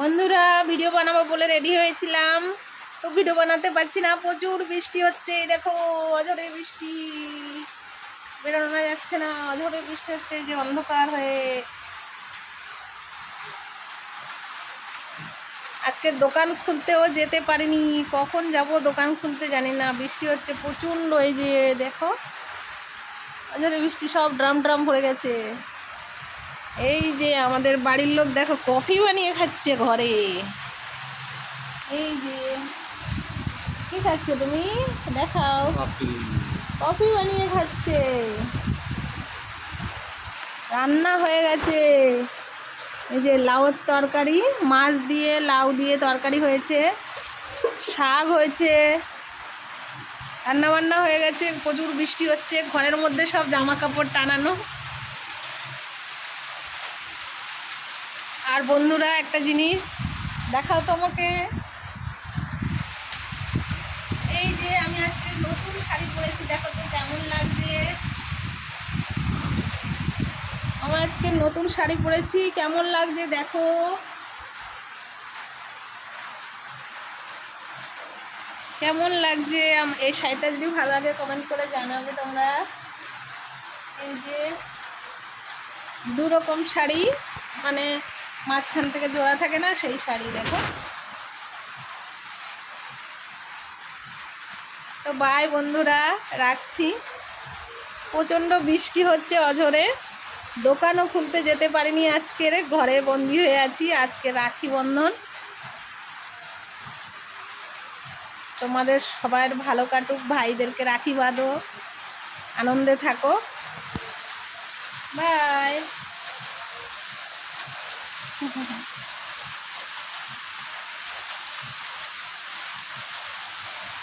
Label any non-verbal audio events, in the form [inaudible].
বন্ধুরা, ভিডিও বানাবো বলে রেডি হয়েছিলাম। তো ভিডিও বানাতে পারছি না, প্রচুর বৃষ্টি হচ্ছে দেখো, অঝরে বৃষ্টি। বেরোনো যাচ্ছে না, অঝরে বৃষ্টি হচ্ছে যে অন্ধকার হয়ে। আজকে দোকান খুলতেও যেতে পারিনি, কখন যাব দোকান খুলতে জানি না, বৃষ্টি হচ্ছে প্রচণ্ড, এই যে দেখো, অঝরে বৃষ্টি সব ড্রাম ড্রাম ভরে গেছে। এই যে আমাদের বাড়ির লোক দেখো কফি বানিয়ে খাচ্ছে ঘরে। এই যে কি খাচ্ছ তুমি? দেখাও। কফি। বানিয়ে খাচ্ছে। রান্না হয়ে গেছে। এই যে লাউর তরকারি মাছ দিয়ে লাউ দিয়ে তরকারি হয়েছে শাক হয়েছে রান্না বান্না হয়ে গেছে প্রচুর বৃষ্টি হচ্ছে ঘরের মধ্যে সব জামা কাপড় টানানো। আর বন্ধুরা, একটা জিনিস দেখাও তো আমাকে। এই যে আমি আজকে নতুন শাড়ি পরেছি, দেখো তো কেমন লাগছে। আমার আজকে নতুন শাড়ি পরেছি, কেমন লাগছে দেখো। কেমন লাগছে? এই শাড়িটা যদি ভালো লাগে কমেন্ট করে জানাবে তোমরা। এই যে দু রকম শাড়ি মানে মাঝখান থেকে জোড়া থাকে না, সেই শাড়ি দেখো। তো বাই বন্ধুরা, রাখছি। প্রচণ্ড বৃষ্টি হচ্ছে অঝরে। দোকানও খুলতে যেতে পারিনি আজকের, ঘরে বন্দি হয়ে আছি, আজকে রাখি বন্ধন। তোমাদের সবার ভালো কাটুক, ভাইদেরকে রাখি বাঁধো। আনন্দে থাকো। বাই 不 [laughs] 好